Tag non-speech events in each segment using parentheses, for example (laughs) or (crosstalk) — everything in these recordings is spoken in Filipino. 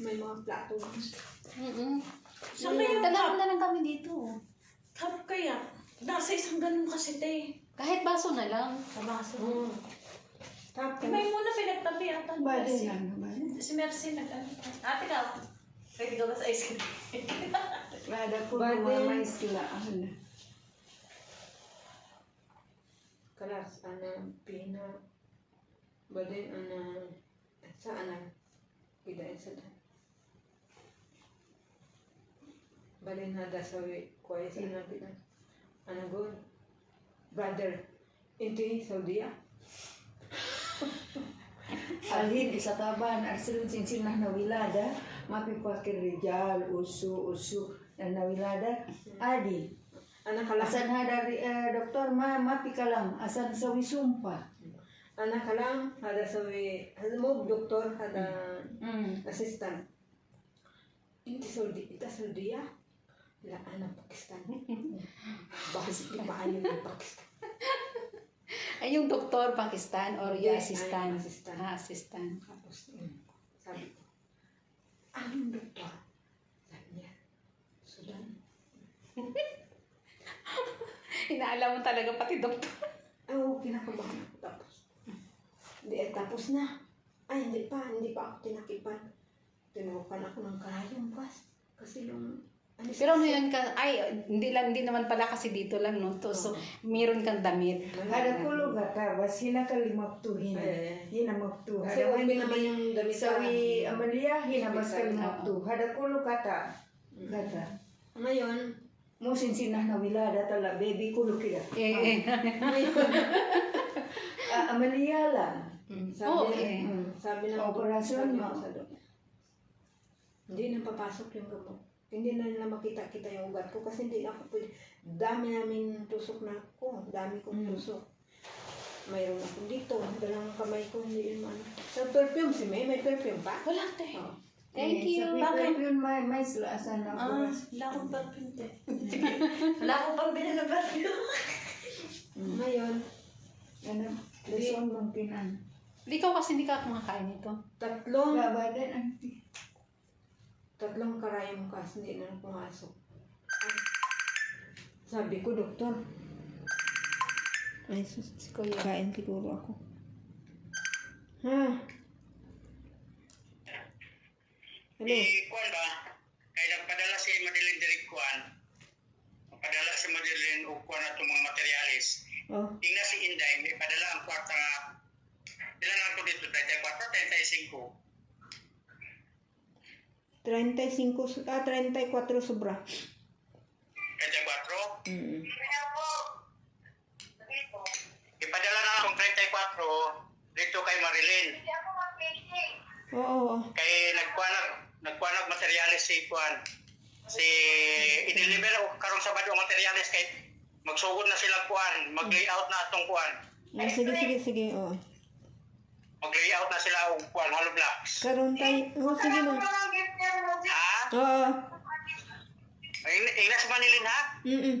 may mga plato. Mm-mm. Ngayon, Dalawa na lang kami dito. Kap kaya, nasa isang ganun kasi te. Kahit baso na lang. Sa baso. Mm. Tapos, May muna pinagtabi ata. Bale Mercy. lang naman. Si Mercy nag. Ate ka, pwede ka ba sa ice cream? (laughs) Wala ko Bale. mamay sila. Ano. kalas, ana, pina, badin, ana, sa ana, pida sa dan. Balin hada sa wi, kuya sa ana, pida. Ana gon, brother, inti Saudia. (laughs) Alhin isa taban arsilun sinsinah na wilada mapipakir rijal usu usu na nawilada adi Ana kalas, asan ha dari eh, doktor ma mapi kalam asan sa wisumpa ana kalang, hada sa wi, hada mo, doktor, hada, mm. assistant. Inti Saudi, ita Saudia. La ana Pakistan. Bahas di maayo ng Pakistan. Ay, yung doktor, Pakistan, or yung Yes, assistant. ay, assistant. Ah, assistant. Tapos, yun, sabi ko, anong doktor? Sabi niya, Sudan. (laughs) Inaalam mo talaga pati doktor. Oo, kinakabahan ako. Tapos, hindi, eh, tapos na. Ay, hindi pa, hindi pa ako tinakipan. Tinurukan ako ng karayong pas. Kasi yung, ano Pero ano yan ka, ay, hindi lang, hindi naman pala kasi dito lang, no? To, so, meron kang damit. Hada kulo gata bas hina kalimaptu hina Eh. hada okay wani naman yung damit sa sawi amalia hina bas Hospital. kalimaptu hada kulo kata gata Ngayon, mo sinsinah na wilada tala baby kulo kida Eh, eh. ngayon, (laughs) Ah, amalia lang Mm. sabi, na, eh. Mm. sabi ng Operasyon, doc- Hindi na papasok yung gamot. Hindi na nila makita-kita yung ugat ko kasi hindi ako pwede. Dami namin tusok na ako. Dami kong Mm. tusok. Mayroon ako dito. Dalawang kamay ko hindi yun man. Sa perfume, si May, may perfume pa. Wala te. Oh. Thank Eh, you. Bakit? yun may may sila asan na Ah, oras wala akong perfume te. Wala akong pambili ng perfume. Ngayon, ano lesson mong pinan Ikaw kasi hindi ka kumakain ito. tatlong, babadan auntie tatlong karayong kas hindi na pumasok. Sabi ko, doktor. Ay, sus, Si Kuya. kain siguro ako. Ha? Hello? Si Kwan ba? Kaya nagpadala si Madeline Direk Kwan. Nagpadala si Madeline o Kwan na itong mga materialis. Oh, Tingnan si Inday, may padala ang kwarta nga. Ilan lang ito dito? 34, 35. 35, su- ah, 34 sobra. 34. Mm. Ipadala na akong 34 dito kay Marilyn. Oo, oo. Kay nagkuanag, nagkuanag materialis si Kwan. Si i-deliver ako karong Sabado ang materialis kay magsugod na sila Kwan, mag-layout na atong Kwan. Ah, sige, sige, sige, oo. Mag-layout na sila og Kwan, hollow blocks. Karon tay, oh, sige na. Oo. Ay, Ingles Manilin ha? Mm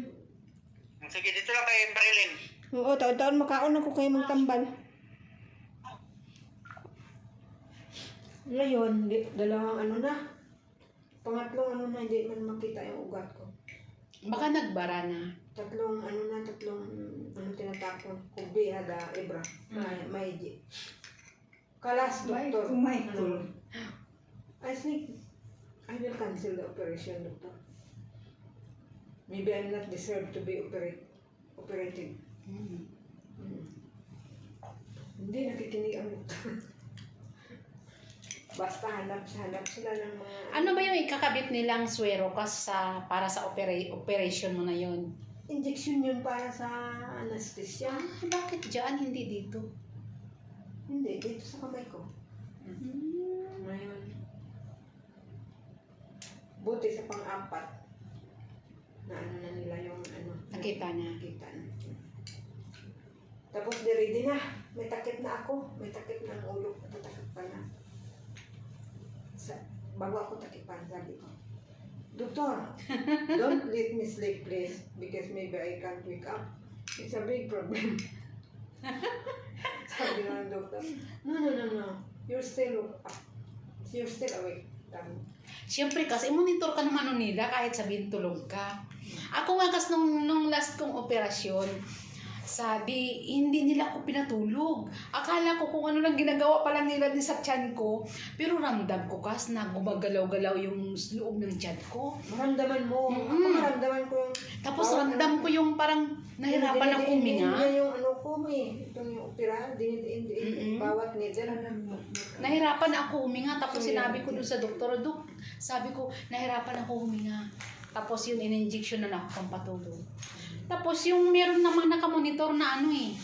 Sige, dito lang kay Marilyn. Oo, taon-taon makaon ako kayo magtambal. Ngayon, di, dalawang ano na. Pangatlong ano na, hindi man makita yung ugat ko. Baka nagbara na. Tatlong ano na, tatlong ano tinatapon. Kubi, hada, ibra. May, may di. Kalas, May doktor. kumay Ano? I think I will cancel the operation, doctor. Maybe I'm not deserved to be operate, operated. Mm. Hmm. Hindi nakikinig ang doktor. (laughs) Basta hanap hanap sila ng mga... Ano ba yung ikakabit nilang swero kas sa para sa opera- operation mo na yon? Injection yun para sa anesthesia. Ah, bakit dyan, hindi dito? Hindi, dito sa kamay ko. Ngayon. Buti sa pang-apat. Na ano na nila yung ano. Nakita na. Nakita na. Tapos di ready na. May takip na ako. May takip na ang ulo. Tatakip pa na. Sa, bago ako takipan, sabi ko. Doktor, (laughs) don't let me sleep please because maybe I can't wake up. It's a big problem. (laughs) sabi ng doktor, no, no, no, no. You're still up. You're still awake. Tama. Siyempre kasi monitor ka naman nila kahit sabihin tulog ka. Ako nga kas nung, nung last kong operasyon, sabi, hindi nila ako pinatulog. Akala ko kung ano lang ginagawa pa lang nila din sa tiyan ko. Pero ramdam ko kas na gumagalaw-galaw yung loob ng tiyan ko. Maramdaman mo. Ako Mm-mm. maramdaman ko yung... Tapos Bawat ramdam ko yung parang nahirapan Dinidiin huminga. niya yung ano ko eh. Itong yung opera, dinidiin bawat needle. Nahirapan ako huminga. Tapos sinabi ko dun sa doktor, Dok, sabi ko, nahirapan ako huminga. Tapos yun, in-injection na ako pampatulog. Tapos yung meron namang nakamonitor na ano eh,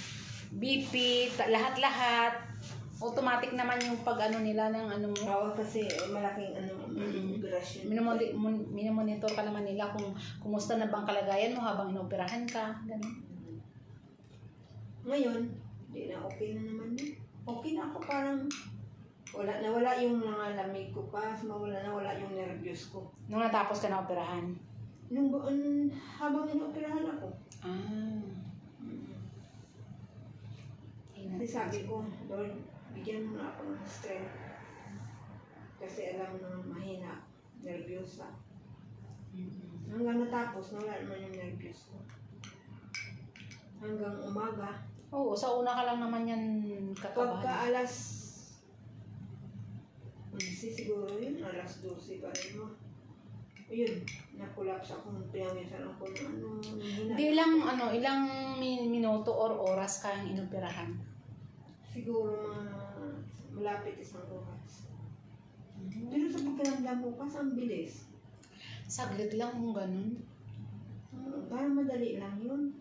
BP, lahat-lahat. Automatic naman yung pag ano nila ng ano mo. Bawat kasi malaking ano, Mm-mm. operasyon. Minomoni- mon- Minomonitor ka naman nila kung kumusta na bang kalagayan mo habang inoperahan ka. Ganun. Ngayon, di na okay na naman yun. Okay na ako parang wala na wala yung mga lamig ko pa, mawala na wala yung nervyos ko. Nung natapos ka na operahan. Nung buon, habang inoperahan ako, Ah. kasi sabi ko, Lord, bigyan mo na ako ng strength. Kasi alam na mahina, nervyos na. Mm-mm. Hanggang natapos, nawala naman yung nervyos ko. Hanggang umaga, Oo, sa una ka lang naman yan Pagka kakabahan. alas, kasi siguro yun, alas 12 pa rin mo. Ayun, nakulaps ako, pinamisan ako ng ano. Hindi ilang, ano, ilang min- minuto or oras kayang inoperahan. Siguro mga malapit isang oras. Pero sa pagkaramdam mo, kasi ang bilis. Saglit lang kung ganun. Ah, Parang madali lang yun.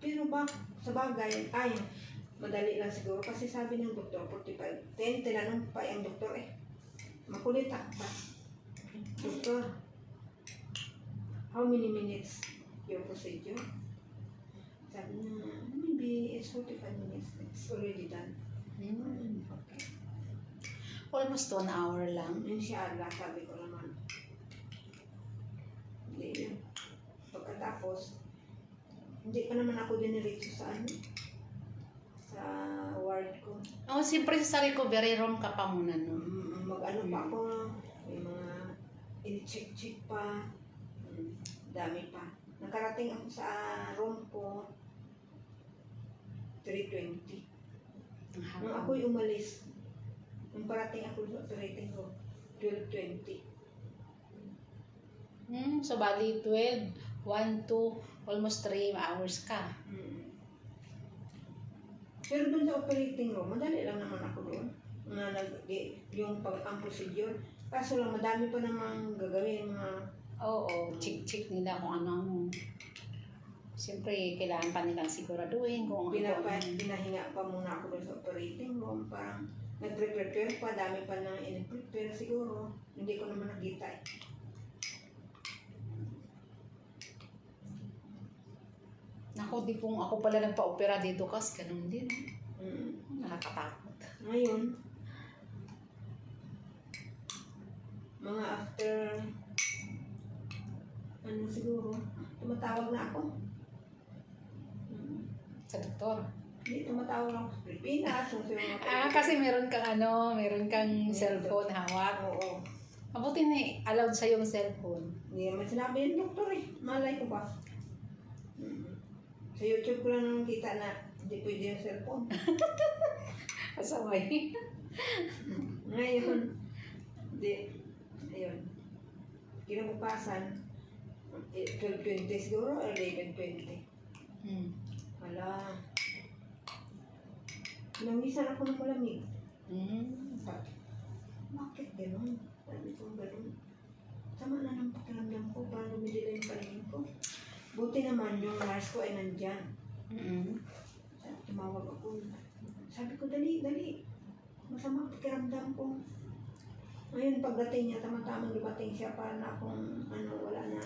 Pero ba, sa bagay, ay, madali lang siguro. Kasi sabi ng doktor, 45. 10, tinanong pa yung doktor eh. Makulit pa. Doktor, how many minutes your procedure? Sabi niya, maybe it's 45 minutes. It's already done. Hmm. Okay. Almost one hour lang. Inshallah, sabi ko naman. Hindi yun. Pagkatapos, hindi pa naman ako diniretso sa ano, sa ward ko. Oh, siyempre sa recovery room ka pa muna nun. Mm, Mag-ano pa ako, may mga in-check-check pa. Mm, Dami pa. Nakarating ako sa room ko, 320. Ang haba. Nung ako'y umalis, nung parating ako sa operating room, 1220. Hmm, so bali 12, 1, 2, almost 3 hours ka. Mm. Pero doon sa operating room, madali lang naman ako doon. Na nag, yung pag ang procedure. Kaso lang, madami pa namang gagawin mga Oo, check-check nila kung ano ang Siyempre, kailangan pa nilang siguraduhin kung ano pinapa, ang pinahinga pa muna ako doon sa operating room. Parang nag-prepare pa, dami pa na in-prepare siguro. Hindi ko naman nakita eh. Naku, di kung ako pala nagpa-opera dito kas, ganun din. Mm. Nakakatakot. Ngayon, mga after, ano siguro, tumatawag na ako. Mm. Sa doktor. Hindi, tumatawag ako sa Pilipinas. Ah, kasi meron kang ano, meron kang cellphone hawak. Oo. Mabuti ni allowed sa yung cellphone. Hindi naman sinabi ng doktor eh. Malay ko ba? Mm. Sa YouTube ko lang naman kita na hindi pwede yung cellphone. (laughs) Kasaway. Ngayon, hindi. Ayun. Kinabukasan, eh, 12.20 siguro or 11.20. Hmm. Wala. Namisan ako ng malamig. Hmm. Bakit gano'n? Sabi ko gano'n. Sama na ng pakiramdam ko, parang lumidila yung paningin ko. Buti naman yung nurse ko ay nandyan. Sabi, tumawag ako. Sabi ko, dali, dali. Masama ang pakiramdam ko. Ngayon, pagdating niya, tama-tamang dumating siya para na akong, ano, wala na.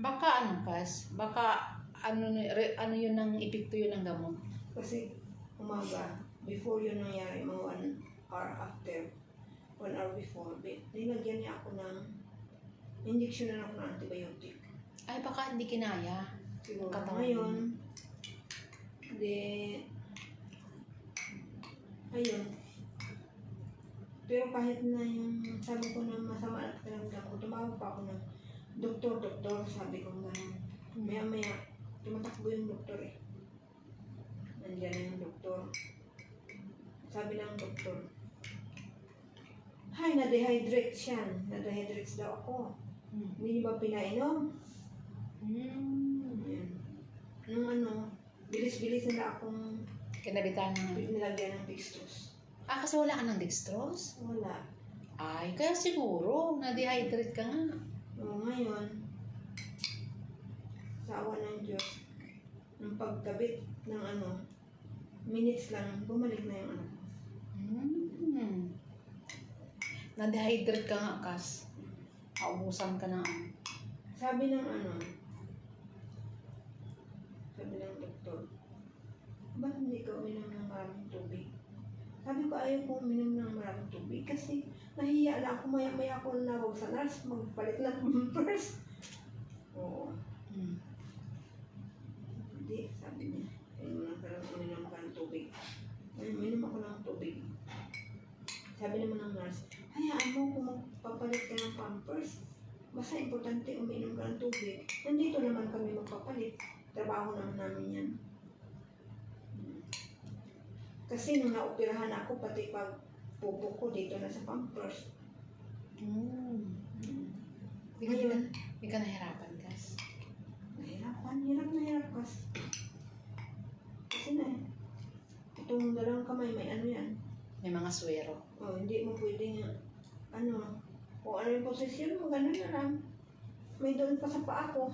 Baka ano kas, baka ano re, ano yun ang epekto yun ng gamot. Kasi, umaga, before yun nangyari, mga one hour after, one hour before, nilagyan niya ako ng, injection na ako ng antibiotic. Ay baka hindi kinaya. Siguro Katawan. ngayon, di, ayun, Pero kahit na yung sabi ko na masama at pakiramdam ko, tumawag pa ako ng doktor, doktor, sabi ko gano'n. Maya maya, tumatakbo yung doktor eh. Nandiyan na yung doktor. Sabi ng doktor, Hay, na-dehydrate siya. Na-dehydrate daw ako. Hmm. Hindi niyo ba pinainom? Yan. Nung ano, bilis-bilis na akong Kinabitan ng... nilagyan ng dextrose. Ah, kasi wala ka ng dextrose? Wala. Ay, kaya siguro, na-dehydrate ka nga. O ngayon, sa awa ng Diyos, nung pagkabit ng ano, minutes lang, bumalik na yung ano. Hmm. Na-dehydrate ka nga, Kas. Kaubusan ka na. Sabi ng ano, sabi ng doktor, ba't hindi ka uminom ng maraming tubig? Sabi ko, ayaw ko uminom ng maraming tubig kasi nahiya na ako, maya-maya ako nawag sa nurse, magpalit ng pampers. Oo. Hmm. Hindi, sabi niya. Ayun lang parang uminom ka ng tubig. Ayun, uminom ako ng tubig. Sabi naman ng nurse, hayaan mo kung magpapalit ka ng pampers. Basta importante uminom ka ng tubig. Nandito naman kami magpapalit. Trabaho naman namin yan. Kasi nung naoperahan ako, pati pag pupo ko dito na sa pampers. Hmm. Hindi ka, hindi ka nahirapan, Kas. Nahirapan, hirap na hirap kasi. Kasi na eh. Itong dalawang kamay, may ano yan. May mga swero. Oh, hindi mo pwedeng, ano, kung ano yung posisyon mo, ganun na lang. May doon pa sa paa ko.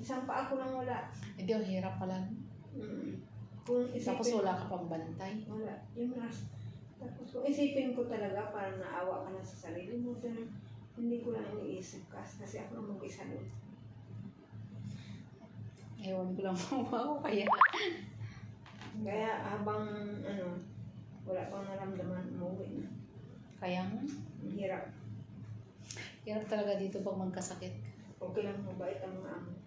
Isang paa ko lang wala. Hindi, ang hirap pala. Mm. Kung isipin, Tapos wala ka pang bantay. Wala. Yung ras. Tapos kung isipin ko talaga, parang naawa ka na sa sarili mo. Pero hindi ko lang iniisip kasi, kasi ako lang mag-isa doon. Ewan ko lang (laughs) wow, kaya. Kaya habang, ano, wala pang naramdaman, umuwi na. Kaya nga. Ang hirap. Hirap talaga dito pag magkasakit. Okay lang mabait ang mga amo.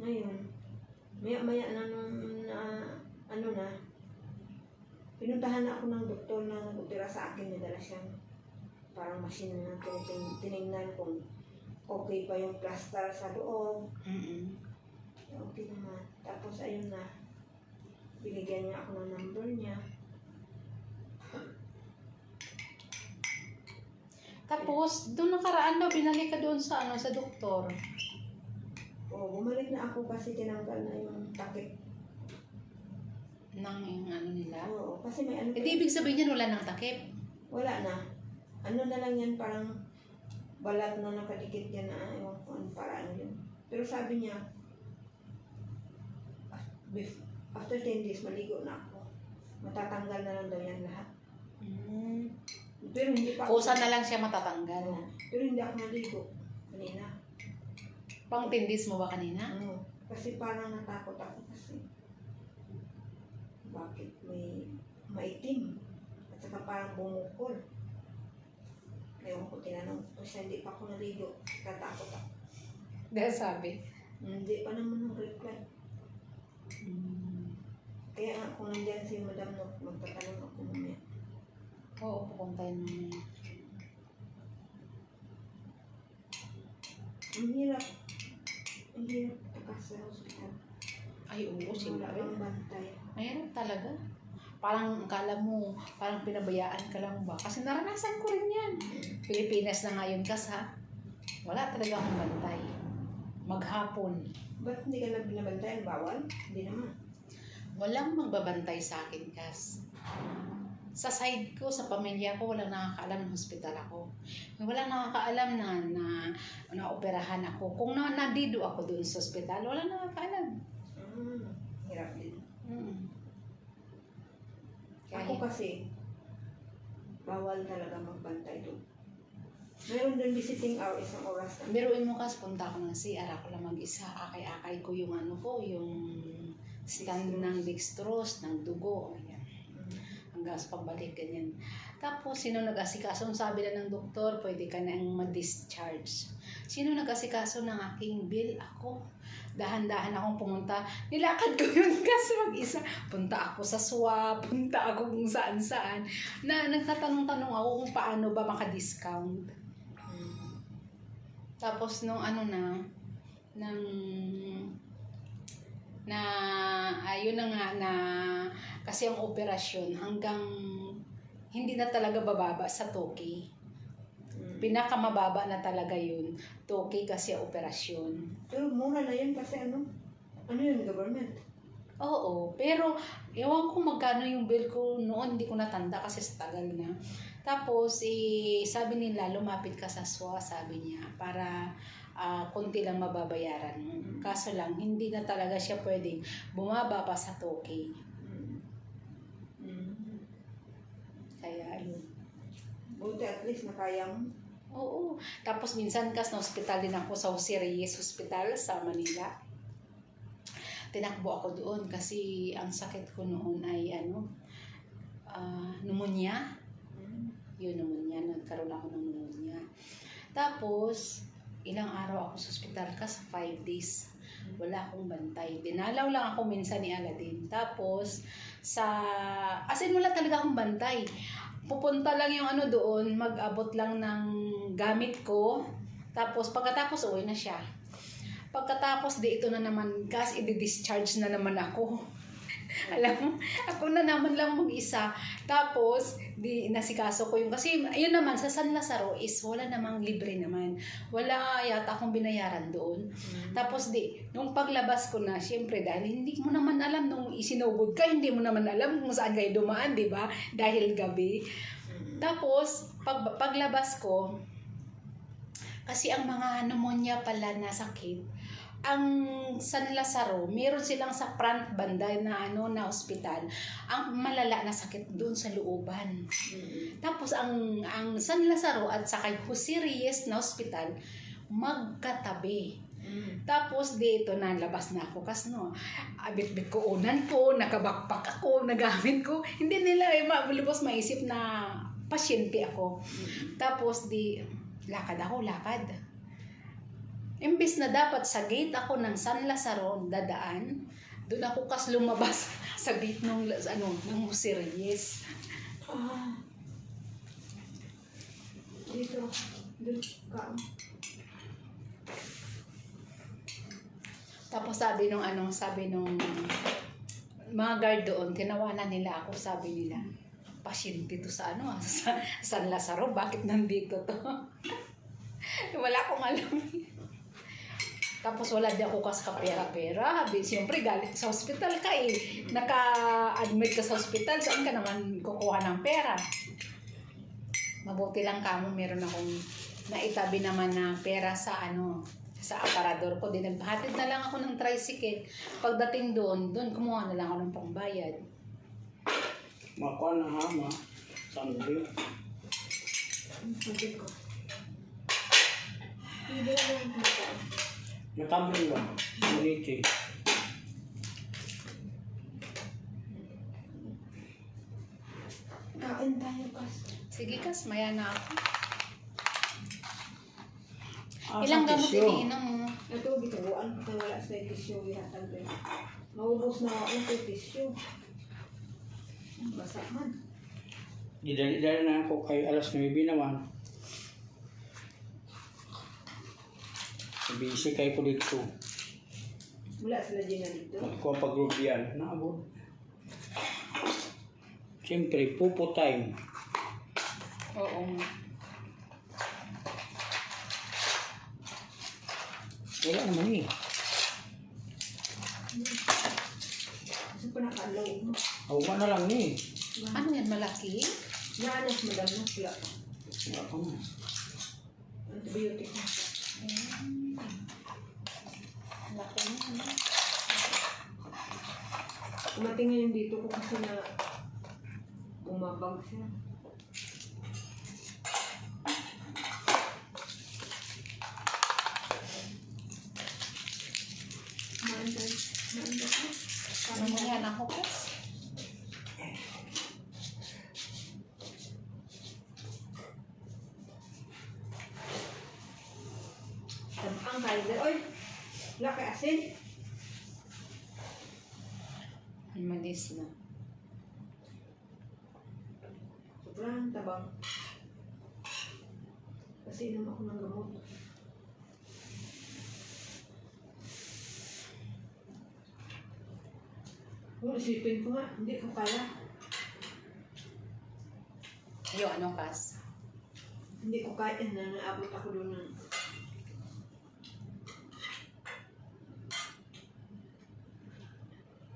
Ngayon, maya-maya na nung na, ano na, pinuntahan na ako ng doktor na nag-opera sa akin, nadala siyang parang machine na tiniting, tinignan kung okay pa yung plaster sa loob, Mm-mm. Okay naman. Tapos ayun na. Binigyan niya ako ng number niya. Tapos, doon nakaraan daw, binalik ka doon sa ano sa doktor. O, bumalik na ako kasi tinanggal na yung takip. Nang yung ano nila. Oo, kasi may ano. Eh, di ibig sabihin niyan wala nang takip. Wala na. Ano na lang yan, parang balat na nakadikit yan na, ewan ko ano, para ano yun. Pero sabi niya, ah, after 10 days, maligo na ako. Matatanggal na lang daw yan lahat. Mm. Pero hindi pa Kusa na lang siya matatanggal. Oo. Pero hindi ako naligo. Kanina. Pang tindis mo ba kanina? Ano, kasi parang natakot ako kasi bakit may maitim at saka parang bumukol. Ewan ko, tinanong ko siya, hindi pa ako naligo. Tatakot ako. Dahil sabi. Hindi pa naman ng reply. Mm. Kaya nga, kung nandiyan si Madam Nok, magtatanong ako mamaya. Oo, na yun. Ang hirap. Ang hirap takas sa hospital. Ay, oo, siyempre. kang bantay. Mahirap talaga. Parang kala mo, parang pinabayaan ka lang ba? Kasi naranasan ko rin yan. Pilipinas na ngayon kas ha. Wala talaga akong bantay. Maghapon. Ba't hindi ka na binabantayan? Bawal? Hindi naman. Walang magbabantay sa akin kas. Sa side ko, sa pamilya ko, walang nakakaalam ng hospital ako. Walang nakakaalam na na naoperahan ako. Kung na nadido ako doon sa hospital, walang nakakaalam. Mm, hirap din. Mm. Ako kasi, bawal talaga magbantay doon. Meron din visiting hour isang oras na. Biruin mo kas, punta ako ng CR, ako lang mag-isa. Akay-akay ko yung ano ko, yung stand ng dextrose, ng dugo. Hanggang sa pabalik, ganyan. Tapos, sino nag-asikaso? Ang sabi na ng doktor, pwede ka nang ma-discharge. Sino nag-asikaso ng aking bill? Ako. dahan-dahan akong pumunta. Nilakad ko yun (laughs) kasi mag-isa. Punta ako sa SWA, punta ako kung saan-saan. Na nagtatanong-tanong ako kung paano ba makadiscount. Tapos nung ano na, nang na ayun na nga na kasi ang operasyon hanggang hindi na talaga bababa sa Toki. Pinakamababa na talaga yun. Toki kasi ang operasyon. Pero mura na yun kasi ano? Ano yun, government? Oo, pero ewan ko magkano yung bill ko noon, hindi ko natanda kasi sa tagal na. Tapos, eh, sabi nila, lumapit ka sa SWA, sabi niya, para ah, konti lang mababayaran. Kaso lang, hindi na talaga siya pwedeng bumaba pa sa Toki. Kaya, yun. Buti at least nakaya mo. Oo. Tapos minsan kas na hospital din ako sa Jose Reyes Hospital sa Manila. Tinakbo ako doon kasi ang sakit ko noon ay ano, ah, pneumonia. Yun, pneumonia. Nagkaroon ako ng pneumonia. Tapos, ilang araw ako sa hospital ka sa five days. Wala akong bantay. Dinalaw lang ako minsan ni Aladin. Tapos, sa... As in, wala talaga akong bantay pupunta lang yung ano doon, mag-abot lang ng gamit ko. Tapos pagkatapos uwi na siya. Pagkatapos di ito na naman, gas i-discharge na naman ako. (laughs) Alam mo, ako na naman lang mag-isa. Tapos, di nasikaso ko yung, kasi yun naman, sa San Lazaro is wala namang libre naman. Wala yata akong binayaran doon. Tapos di, nung paglabas ko na, syempre dahil hindi mo naman alam nung isinugod ka, hindi mo naman alam kung saan kayo dumaan, di ba? Dahil gabi. Tapos, pag, paglabas ko, kasi ang mga pneumonia pala na sakit, ang San Lazaro, meron silang sa front banda na ano na ospital, ang malala na sakit doon sa looban. Tapos ang ang San Lazaro at saka Jose Reyes na ospital magkatabi. Tapos dito na labas na ako kasi no, abit-bit ko unan ko, nakabakpak ako, nagamit ko. Hindi nila eh, malubos maisip na pasyente ako. Tapos di lakad ako, lakad. Imbis na dapat sa gate ako ng San Lazaro dadaan, doon ako kas lumabas (laughs) sa gate ng ano ng Reyes. Ah. Dito. Dito ka. Tapos sabi nung ano, sabi nung mga guard doon, tinawanan nila ako, sabi nila, pasyente to sa ano, ah, (laughs) sa San Lazaro, bakit nandito to? (laughs) wala akong alam. Tapos wala di ako kas kapera-pera. Habi, siyempre galit sa hospital ka eh. Naka-admit ka sa hospital, saan ka naman kukuha ng pera? Mabuti lang kamo, meron akong naitabi naman na pera sa ano, sa aparador ko. Din na lang ako ng tricycle. Pagdating doon, doon kumuha na lang ako ng pangbayad. Makuha na hama. Sandali. Sabi ko. Hindi na lang dito. Natambling ba? Manichi. Kain tayo kasi. Sige kas, maya na ako. Ah, Ilang gamot iniinom mo? Ito, gitubuan ko kaya wala sa tissue. Gihatag din. Maubos na ako sa tissue. Basa man. Didali-dali na ako kay alas 9 naman. Busy kay ko dito. Wala sila din na dito. Ako ang pag-rubian. Naabot. Siyempre, pupo time. Oo. Wala naman eh. Kasi pa nakalaw mo. Awa na lang eh. Ano yan, malaki? Naanas madam na sila. Wala ka mo. Antibiotic na. Laki na, ano? Kumatingin yung dito ko kasi na umabag siya. Maanday ko. Ano mo yan ako kas? Ang kaiser. Oy! Laki asin. Umalis na. Sobrang tabang. Kasi inom ako ng gamot. Kung isipin ko nga, hindi ko kaya. Yung anong kas? Hindi ko kaya na naabot ako doon ng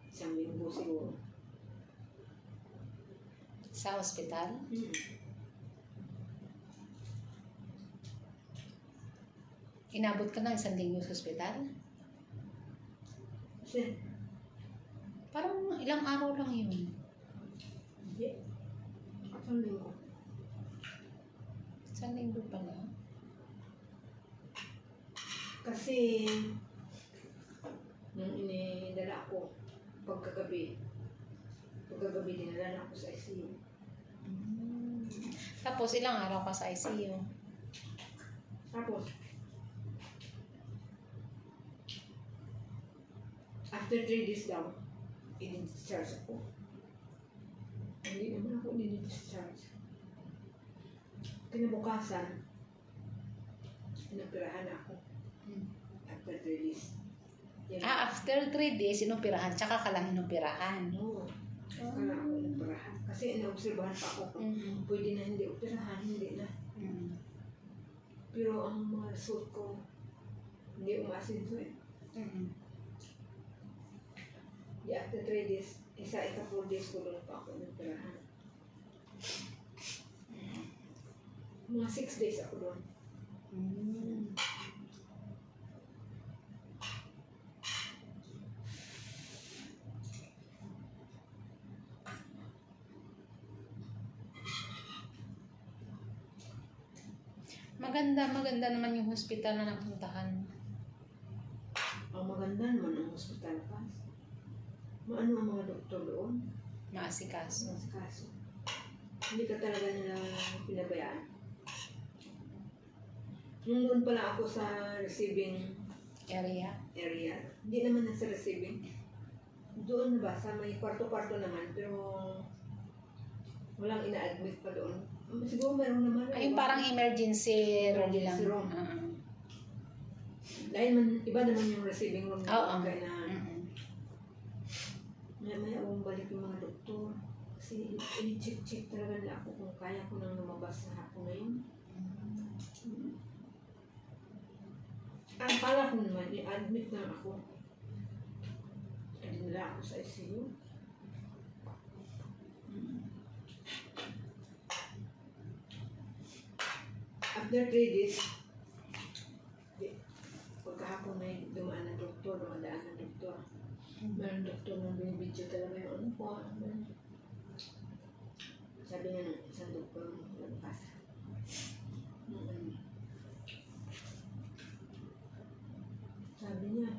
isang linggo siguro. Sa hospital? Hmm. Inabot ka ng isang linggo sa hospital? Kasi, Parang ilang araw lang yun. hindi. Isang linggo. Isang linggo pala. Kasi, nung inidala ako, pagkagabi, pagkagabi dinala na ako sa ICU. Tapos ilang araw ka sa ICU? Tapos, after three days daw, i-discharge ako. Hindi naman ako i-discharge. Kinabukasan, pinapirahan ako. Hmm. After three days. Yan. Ah, after 3 days, inoperahan, tsaka ka lang inoperahan. Oo. Kaya ako inoperahan. Kasi inaobserbahan pa ako kung Mm. pwede na hindi operahan, hindi na. Mm. Pero ang mga result ko, hindi umasinso eh. Mm. Di after 3 days, isa ika 4 days ko doon pa ako nagpirahan. Mga 6 days ako doon. Mm. Maganda, maganda naman yung hospital na napuntahan. Ang maganda naman ang hospital pa. Maano ang mga doktor doon? Maasikaso. Sa kaso. Hindi ka talaga nila pinabayaan. Nung doon pala ako sa receiving Area. area, hindi naman nasa receiving. Doon na ba? Sa may kwarto-kwarto naman, pero walang ina-admit pa doon. Siguro meron naman. Ay, iba. parang emergency room lang. Emergency room. Ah, Dahil man, iba naman yung receiving room Oo. na kaya na maya maya bumalik yung mga doktor. Kasi i-check-check talaga nila ako kung kaya ko nang lumabas sa hapon na yun. Mm. Ang pala ko naman, i-admit na ako. Hindi nila ako sa ICU. Mm. After three days, di- pagkahapon may dumaan ng doktor, dumadaan ng doktor. Meron doktor na binibidyo talaga yung ano po. ano. Sabi nga ng isang doktor. Mm. Sabi niya,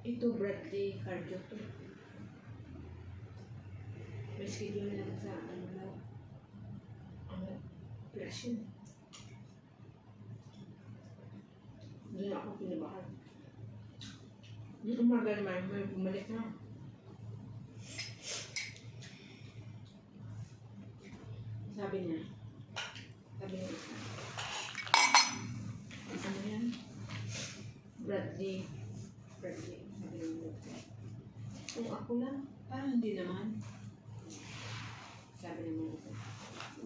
ito Bradley cardio to. May schedule lang sa ano daw. Ang operasyon. Doon ako pinabahan. Yung umaga naman, may bumalik na. Sabi niya, sabi niya isa, ano yan? Bradley, Bradley, sabi doktor. Kung ako lang, parang hindi naman. Sabi ng mga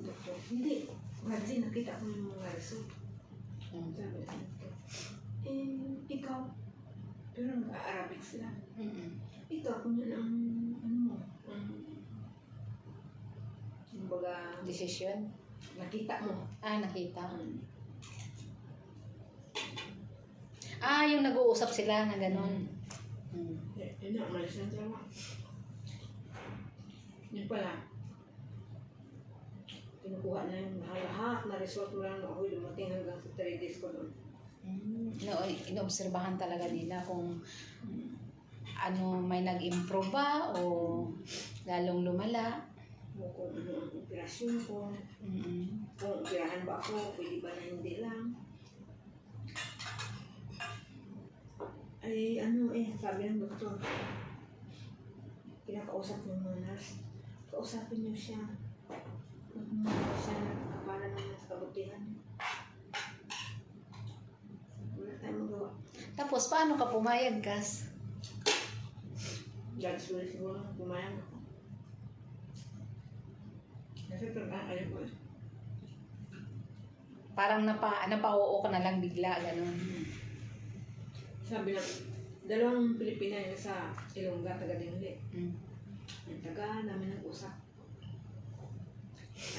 doktor, hindi. Bradley, nakita ko yung mga result. Mm. Sabi doktor, eh, ikaw, pero nag-Arabic sila. Mm-mm. Ito, kung yan ang, ano mo, ang, kumbaga, Decision? nakita mo. Ah, nakita. Um, Ah, yung nag-uusap sila na gano'n. Mm. yun yun na, umalis na siya. Yun pala, kinukuha na yung lahat na result mo lang na ako'y dumating hanggang sa 3 days ko doon. No, inoobserbahan talaga nila kung ano, may nag-improve ba o lalong lumala. Kung ano ang operasyon ko, Mm-mm. kung operahan ba ako, pwede ba na hindi lang. Ay, ano eh, sabi ng doktor, kinakausap ng mga nurse. Kausapin niyo siya. Magmumula siya ng kapalan naman sa kabutihan. Tapos, paano ka pumayag, Kas? God's will siguro na pumayag ako. Kasi talaga ayaw ko eh. Parang napa, napa-oo ka na lang bigla, ganun. Sabi ng dalawang Pilipina yung sa Ilongga, taga Dinili. Mm. Yung taga namin nag-usap.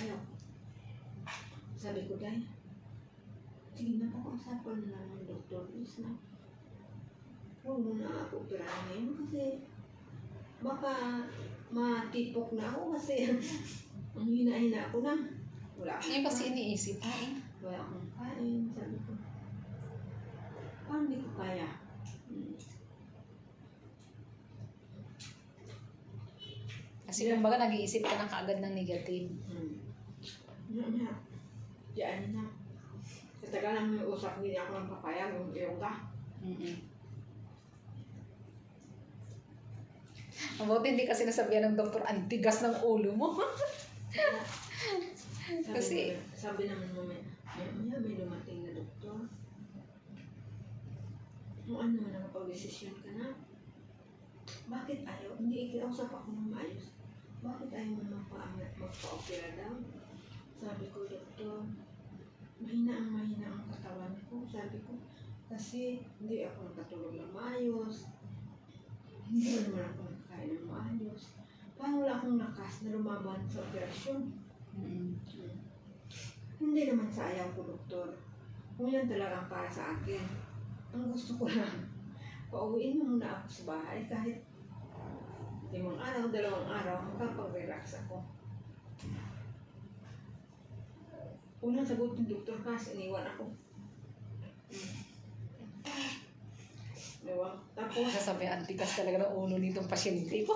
Ano? Sabi ko, Day, sige na pag-usapan na lang ng doktor. Please na. Huwag mo na ako ngayon kasi baka matipok na ako kasi (laughs) ang hina-hina ako na. Wala akong Yun kasi iniisip mo eh. wala akong kain. Sabi ko, paano hindi ko kaya? Hmm. Kasi kumbaga nag-iisip ka na kaagad ng negative. Hmm. Ano na? Diyan na. Sa tagal lang may usap, hindi ako ng papayag, yung iyong ka. Mm-mm. Mabuti hindi kasi nasabihan ng doktor, ang tigas ng ulo mo. (laughs) Kasi- sabi naman mo, may, may, may dumating na doktor. Kung ano man nakapag-desisyon ka na, bakit ayaw? Hindi ikiusap ako ng maayos. Bakit ayaw mo magpa- magpa-opera daw? Sabi ko, doktor, mahina ang mahina ang katawan ko. Sabi ko, kasi hindi ako nakatulog ng maayos. Hindi ko naman ako nakakain ng maayos. Parang wala akong lakas na lumaban sa operasyon. Mm-mm. Hindi naman sa ayaw ko, doktor. Kung yan talaga ang para sa akin. Ang gusto ko lang, pauwiin mo muna ako sa bahay kahit limang araw, dalawang araw, makapag-relax ako. Unang sagot ng doktor kasi iniwan ako. Ewan. Tapos, Sasabi, ang tigas talaga ng ulo nitong pasyente ko.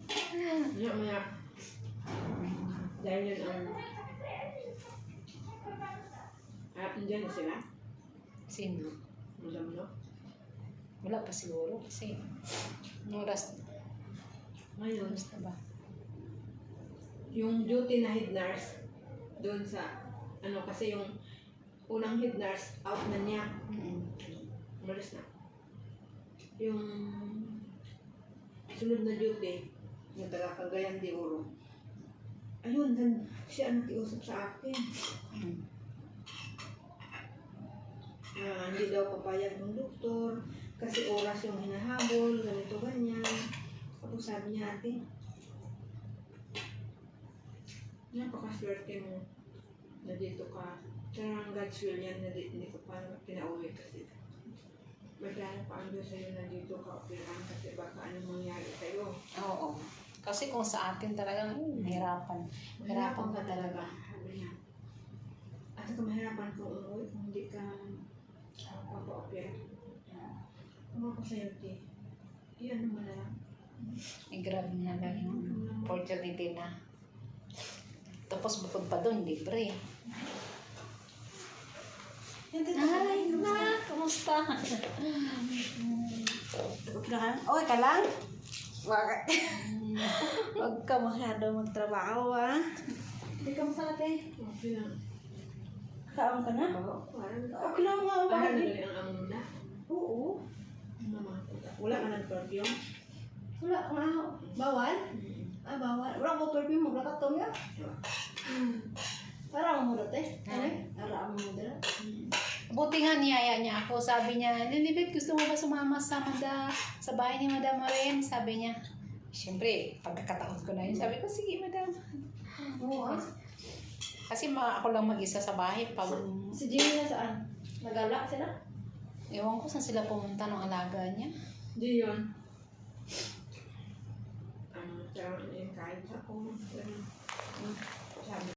(laughs) maya maya, dahil yun ang Ah, andyan na sila. Sino? Madam, no? Wala pa siguro kasi nung oras, Ngayon, oras na ba? yung duty na head nurse doon sa ano kasi yung unang head nurse out na niya Mm-mm. umalis na yung sunod na duty yung taga Cagayan de Oro. Ayun dan siya ang nakiusap sa akin. Mm. na hindi daw papayag ng doktor kasi oras yung hinahabol ganito ganyan. Tapos sabi niya ate napakaswerte mo na dito ka. Kaya ang God's will yan na di- hindi ko pa pinauwi kasi Magkano pa ang Diyos sa'yo na dito ka operahan kasi baka anong mangyari sa'yo. Oo. Kasi kung sa atin talagang hmm, hirapan. Hirapan ka talaga. At kung mahirapan kung umuwi, kung hindi ka papa-opera. Kung ako sa'yo, ti, iyan mo na lang. I-grab na lang yung opportunity na. Tapos bukod pa doon, libre. Ay, na, kamusta? Okay ka lang? Bakit? (laughs) Huwag ka masyado magtrabaho, ah. Hindi ka masate. Okay lang. Kaon ka na? Oo, parang Okay lang nga, Parang ang na. Oo. Wala ka ng perfume? Wala ka nga. Bawal? Ah, bawal. Wala ko perfume mo. Wala ka to nga. Parang mo dati. Ano? Ara mo dati. Buti nga niyaya niya ako. Sabi niya, Lilibet, gusto mo ba sumama sa mada, sa bahay ni Madam Maren? Sabi niya, Siyempre, pagkakataon ko na yun. Sabi ko, sige, madam. Oo, ah. Kasi ma ako lang mag-isa sa bahay. Pag, Si Jimmy na saan? Nagala sila? ewan ko saan sila pumunta ng alaga niya. Di yun. Ano, um, kahit sabi